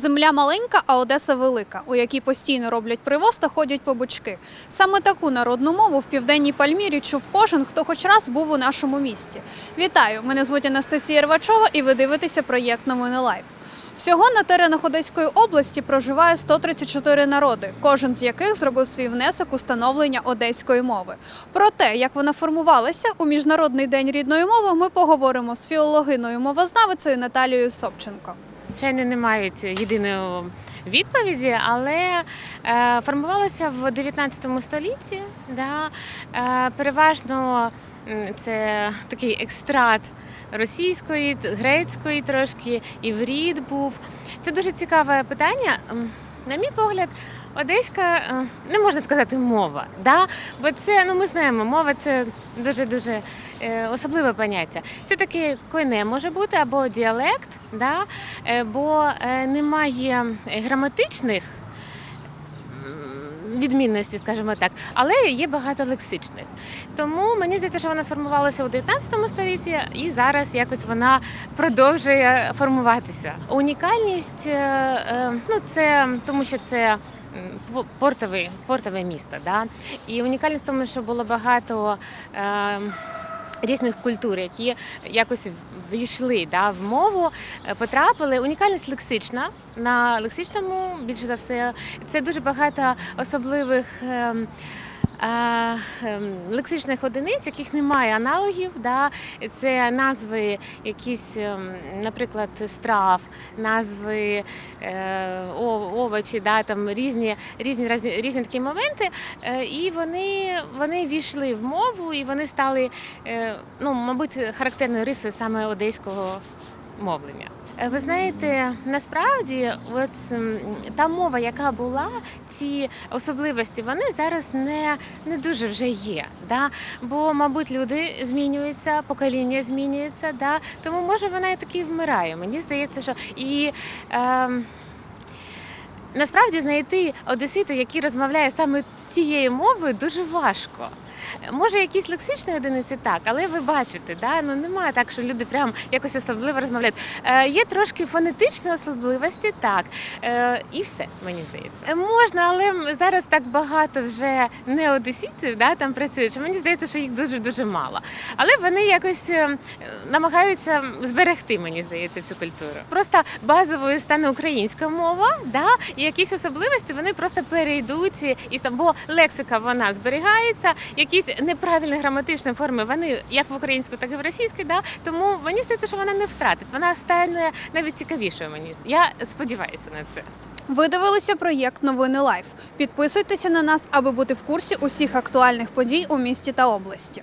Земля маленька, а Одеса велика, у якій постійно роблять привоз та ходять по бочки. Саме таку народну мову в південній Пальмірі чув кожен, хто хоч раз був у нашому місті. Вітаю! Мене звуть Анастасія Рвачова, і ви дивитеся проєкт Новини Лайф. Всього на теренах Одеської області проживає 134 народи, кожен з яких зробив свій внесок у становлення одеської мови. Про те, як вона формувалася у міжнародний день рідної мови, ми поговоримо з філологиною мовознавицею Наталією Собченко. Звичайно, не мають єдиної відповіді, але е, формувалося в 19 столітті. Да, е, переважно це такий екстрат російської, грецької трошки, івріт був. Це дуже цікаве питання. На мій погляд, одеська е, не можна сказати мова, да? бо це ну ми знаємо, мова це дуже дуже особливе поняття. Це таке койне може бути або діалект, да? е, бо е, немає граматичних м, відмінностей, скажімо так, але є багато лексичних. Тому мені здається, що вона сформувалася у 19 столітті, і зараз якось вона продовжує формуватися. Унікальність е, е, ну це тому, що це. Портове, портове місто, да? і унікальність в тому, що було багато е, різних культур, які якось війшли да, в мову, е, потрапили. Унікальність лексична. На лексичному більше за все це дуже багато особливих. е, Лексичних одиниць, яких немає аналогів, да? це назви якісь, ем, наприклад, страв, назви е, овочі, да? там різні, різні, різні, різні такі моменти. Е, і вони, вони війшли в мову, і вони стали, е, ну, мабуть, характерною рисою саме одеського мовлення. Е, Ви знаєте, насправді, от та мова, яка була, ці особливості, вони зараз не, не дуже вже є. Да? Бо, мабуть, люди змінюються, покоління змінюється, да? тому може вона і таки вмирає. Мені здається, що і. Ем, Насправді знайти одесита, який розмовляє саме тією мовою, дуже важко. Може, якісь лексичні одиниці так, але ви бачите, да? ну немає так, що люди прям якось особливо розмовляють. Е, є трошки фонетичні особливості, так. Е, і все, мені здається. Е, можна, але зараз так багато вже не одеситів да, там працюють, що мені здається, що їх дуже-дуже мало. Але вони якось е, намагаються зберегти, мені здається, цю культуру. Просто базовою стане українська мова, да, і якісь особливості вони просто перейдуть і бо лексика вона зберігається, якісь неправильні граматичні форми вони як в українську, так і в російській, да. Тому мені здається, що вона не втратить. Вона стане навіть цікавішою. Мені я сподіваюся на це. Ви дивилися проєкт Новини Лайф. Підписуйтеся на нас, аби бути в курсі усіх актуальних подій у місті та області.